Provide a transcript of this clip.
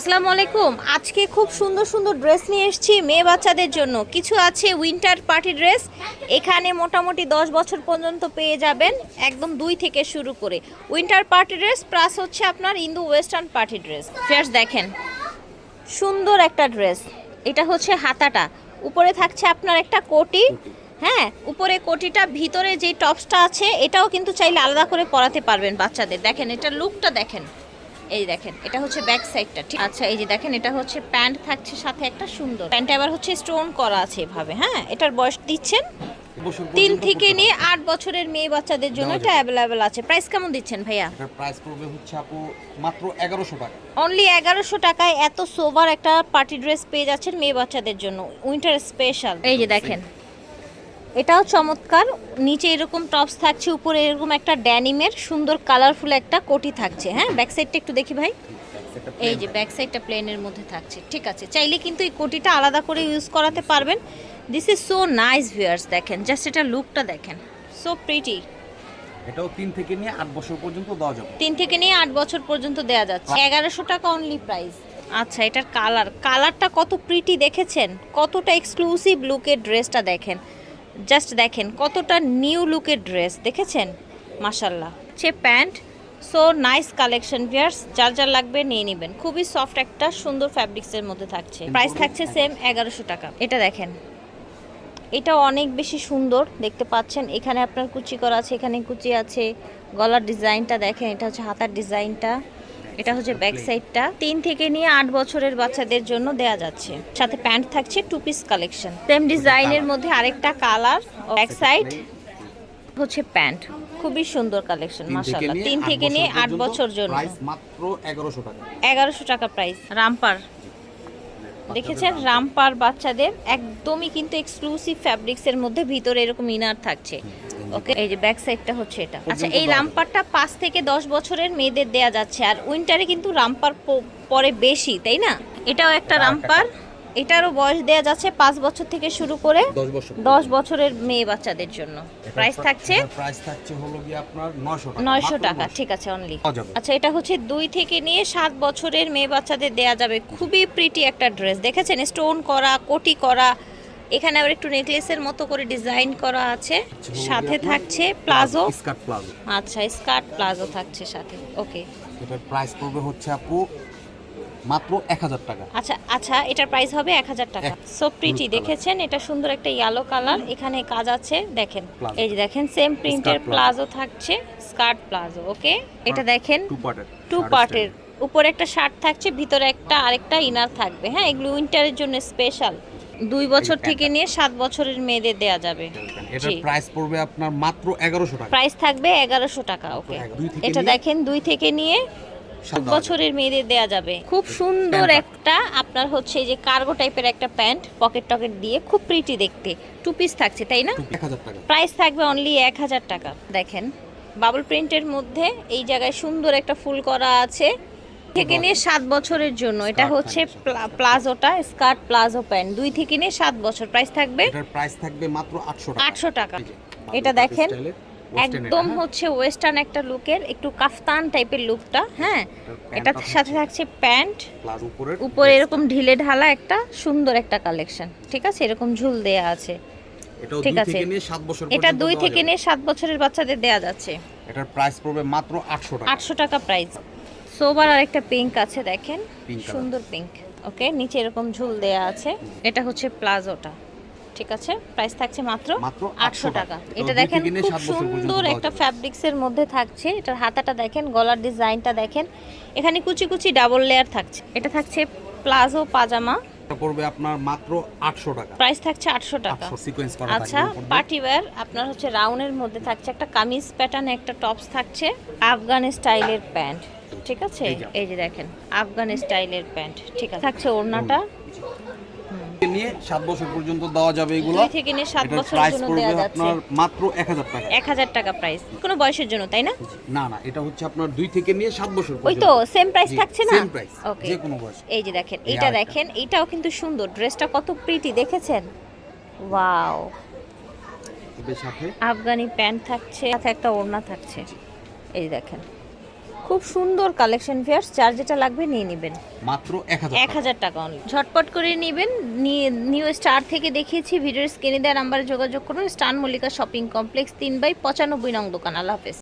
আসসালামু আলাইকুম। আজকে খুব সুন্দর সুন্দর ড্রেস নিয়ে এসেছি মেয়ে বাচ্চাদের জন্য। কিছু আছে উইন্টার পার্টি ড্রেস। এখানে মোটামুটি দশ বছর পর্যন্ত পেয়ে যাবেন একদম দুই থেকে শুরু করে। উইন্টার পার্টি ড্রেস প্লাস হচ্ছে আপনার Indo western party dress. Viewers দেখেন। সুন্দর একটা ড্রেস। এটা হচ্ছে হাতাটা। উপরে থাকছে আপনার একটা কোটি। হ্যাঁ উপরে কোটিটা ভিতরে যে টপসটা আছে এটাও কিন্তু চাইলে আলাদা করে পরাতে পারবেন বাচ্চাদের। দেখেন এটা লুকটা দেখেন। এই দেখেন এটা হচ্ছে ব্যাক সাইডটা ঠিক? আচ্ছা এই যে দেখেন এটা হচ্ছে প্যান্ট থাকছে সাথে একটা সুন্দর। প্যান্টটা আবার হচ্ছে স্টোন করা আছে এভাবে হ্যাঁ? এটার বয়স দিচ্ছেন তিন থেকে নিয়ে আট বছরের মেয়ে বাচ্চাদের জন্য এটা অ্যাভেলেবেল আছে। প্রাইস কেমন দিচ্ছেন ভাইয়া? প্রাইস পড়বে হচ্ছে আপু মাত্র এগারোশো টাকা। অনলি এগারোশো টাকায় এত সোভার একটা পার্টি ড্রেস পেয়ে যাচ্ছেন মেয়ে বাচ্চাদের জন্য। উইন্টার স্পেশাল এই যে দেখেন এটাও চমৎকার। নিচে এরকম টপস থাকছে উপরে এরকম একটা ড্যানিমের সুন্দর কালারফুল একটা কোটি থাকছে হ্যাঁ? ব্যাক সাইডটা একটু দেখি ভাই। এই যে ব্যাক সাইডটা প্লেনের মধ্যে থাকছে। ঠিক আছে চাইলে কিন্তু এই কোটিটা আলাদা করে ইউজ করাতে পারবেন। This is so nice viewers দেখেন জাস্ট এটা লুকটা দেখেন। সো প্রিটি এটাও তিন থেকে নিয়ে আট বছর পর্যন্ত দেওয়া যাবে। তিন থেকে নিয়ে আট বছর পর্যন্ত দেয়া যাচ্ছে। এগারোশো টাকা অনলি প্রাইস আচ্ছা এটার কালার কালারটা কত প্রিটি দেখেছেন? কতটা এক্সক্লুসিভ লুকের ড্রেসটা দেখেন। জাস্ট দেখেন কতটা নিউ লুকের ড্রেস, দেখেছেন? মাসাল্লাহ সে pant, so nice collection viewers, যার যার লাগবে নিয়ে নেবেন। খুবই সফট একটা, সুন্দর ফ্যাব্রিক্সের মধ্যে থাকছে। প্রাইস থাকছে সেম এগারোশো টাকা। এটা দেখেন। এটা অনেক বেশি সুন্দর, দেখতে পাচ্ছেন। এখানে আপনার কুচি করা আছে, এখানে কুচি আছে। গলার ডিজাইনটা দেখেন, এটা হচ্ছে হাতার ডিজাইনটা। এটা হচ্ছে ব্যাক সাইডটা তিন থেকে নিয়ে আট বছরের বাচ্চাদের জন্য দেয়া যাচ্ছে। সাথে প্যান্ট থাকছে টু পিস কালেকশন সেম ডিজাইনের মধ্যে আরেকটা কালার ব্যাক সাইড হচ্ছে প্যান্ট। খুবই সুন্দর কালেকশন মাশাআল্লাহ। তিন থেকে নিয়ে আট বছর জন্য। প্রাইস মাত্র এগারোশো টাকা। এগারোশো টাকা প্রাইস রামপার। দেখেছেন? রামপার। বাচ্চাদের একদমই কিন্তু এক্সক্লুসিভ ফ্যাব্রিক্সের মধ্যে ভিতরে এরকম ইনার থাকছে। ওকে এই যে ব্যাক সাইডটা হচ্ছে এটা। আচ্ছা এই রামপারটা পাঁচ থেকে দশ বছরের মেয়েদের দেয়া যাচ্ছে আর উইন্টারে কিন্তু রামপার পরে বেশি তাই না? এটাও একটা রামপার এটারও বয়স দেয়া যাচ্ছে পাঁচ বছর থেকে শুরু করে দশ বছরের মেয়ে বাচ্চাদের জন্য। প্রাইস থাকছে? প্রাইস থাকছে হলো গিয়ে আপনার নয়শো টাকা নয়শো মাত্র টাকা 900 ঠিক আছে অনলি আচ্ছা এটা হচ্ছে দুই থেকে নিয়ে সাত বছরের মেয়ে বাচ্চাদের দেয়া যাবে। খুবই প্রিটি একটা ড্রেস দেখেছেন? স্টোন করা কোটি করা এখানে আবার একটু নেকলেসের মতো করে ডিজাইন করা আছে। সাথে থাকছে প্লাজো। Skirt palazzo. আচ্ছা স্কার্ট প্লাজো থাকছে সাথে। ওকে এটার প্রাইস পড়বে হচ্ছে আপু মাত্র এক হাজার টাকা। আচ্ছা আচ্ছা এটার প্রাইস হবে এক হাজার টাকা। সো প্রিটি দেখেছেন এটা সুন্দর একটা ইয়েলো কালার এখানে কাজ আছে দেখেন। এই যে দেখেন সেম প্রিন্টের প্লাজো থাকছে স্কার্ট প্লাজো ওকে এটা দেখেন টু পার্টের টু পার্টের উপরে একটা শার্ট থাকছে ভিতরে একটা আরেকটা ইনার থাকবে হ্যাঁ? এগুলো উইন্টারের জন্য স্পেশাল দুই বছর থেকে নিয়ে সাত বছরের মেয়েদের দেয়া যাবে। এটার প্রাইস পড়বে আপনার মাত্র এগারোশো টাকা। প্রাইস থাকবে এগারোশো টাকা ওকে এটা দেখেন দুই থেকে নিয়ে সাত বছরের মেয়েদের দেয়া যাবে। খুব সুন্দর একটা আপনার হচ্ছে যে কার্গো টাইপের একটা প্যান্ট পকেট টকেট দিয়ে খুব প্রিটি দেখতে। টু পিস থাকছে তাই না? প্রাইস থাকবে অনলি এক হাজার টাকা দেখেন। বাবল প্রিন্টের মধ্যে এই জায়গায় সুন্দর একটা ফুল করা আছে। থেকে নিয়ে সাত বছরের জন্য। এটা হচ্ছে প্লাজোটা স্কার্ট প্লাজো প্যান্ট। দুই থেকে নিয়ে সাত বছর। প্রাইস থাকবে প্রাইস থাকবে মাত্র আটশো টাকা। আটশো টাকা। এটা দেখেন একদম হ্যাঁ? হচ্ছে ওয়েস্টার্ন একটা লুকের একটু কাফতান টাইপের লুকটা হ্যাঁ? এটার সাথে থাকছে প্যান্ট উপরে এরকম ঢিলে ঢালা একটা সুন্দর একটা কালেকশন ঠিক আছে? এরকম ঝুল দেয়া আছে। ঠিক আছে। এটা দুই থেকে নিয়ে সাত বছরের বাচ্চাদের দেয়া যাচ্ছে। এটার প্রাইস পড়বে মাত্র আটশো টাকা। আটশো টাকা প্রাইস সোবার আর একটা পিঙ্ক আছে দেখেন। সুন্দর পিঙ্ক ওকে নিচে এরকম ঝুল দেয়া আছে। এটা হচ্ছে প্লাজোটা ঠিক আছে? প্রাইস থাকছে মাত্র মাত্র আটশো টাকা। এটা দেখেন খুব সুন্দর একটা যাবে। ফ্যাব্রিক্সের মধ্যে থাকছে। এটার হাতাটা দেখেন গলার ডিজাইনটা দেখেন। এখানে কুচি কুচি ডাবল লেয়ার থাকছে। এটা থাকছে প্লাজো পাজামা। পড়বে আপনার মাত্র আটশো টাকা। প্রাইস থাকছে আটশো টাকা। সিকোয়েন্স করা আচ্ছা। পার্টি ওয়্যার আপনার হচ্ছে রাউন্ডের মধ্যে থাকছে। একটা কামিজ প্যাটার্ন একটা টপস থাকছে। আফগান স্টাইলের প্যান্ট ঠিক আছে? এই যে। দেখেন আফগান স্টাইলের প্যান্ট ঠিক আছে? থাকছে ওড়নাটা। নিয়ে সাত বছর পর্যন্ত দেওয়া যাবে এগুলো। দুই থেকে নিয়ে সাত প্রাইস জন্য পড়বে দেওয়া যাচ্ছে। আপনার মাত্র এক হাজার টাকা। এক হাজার টাকা প্রাইস কোনো বয়সের জন্য তাই না? না না এটা হচ্ছে আপনার দুই থেকে নিয়ে সাত বছর ওই তো সেম প্রাইস থাকছে না? price, ওকে যে কোনো বয়স। এই যে দেখেন এটা দেখেন এটাও কিন্তু সুন্দর। ড্রেসটা কত প্রিটি দেখেছেন? ওয়াও সাথে আফগানি প্যান্ট থাকছে সাথে একটা ওড়না থাকছে। এই যে দেখেন। খুব সুন্দর কালেকশন ফেয়ার যার যেটা লাগবে নিয়ে নেবেন। মাত্র এক হাজার টাকা। অনলি ঝটপট করে নেবেন। নিউ স্টার থেকে দেখিয়েছি ভিডিওর স্ক্রিনে দেওয়ার নাম্বারে যোগাযোগ করুন। স্টান মল্লিকা শপিং কমপ্লেক্স তিন বাই পঁচানব্বই নং দোকান। আল্লাহ হাফেজ।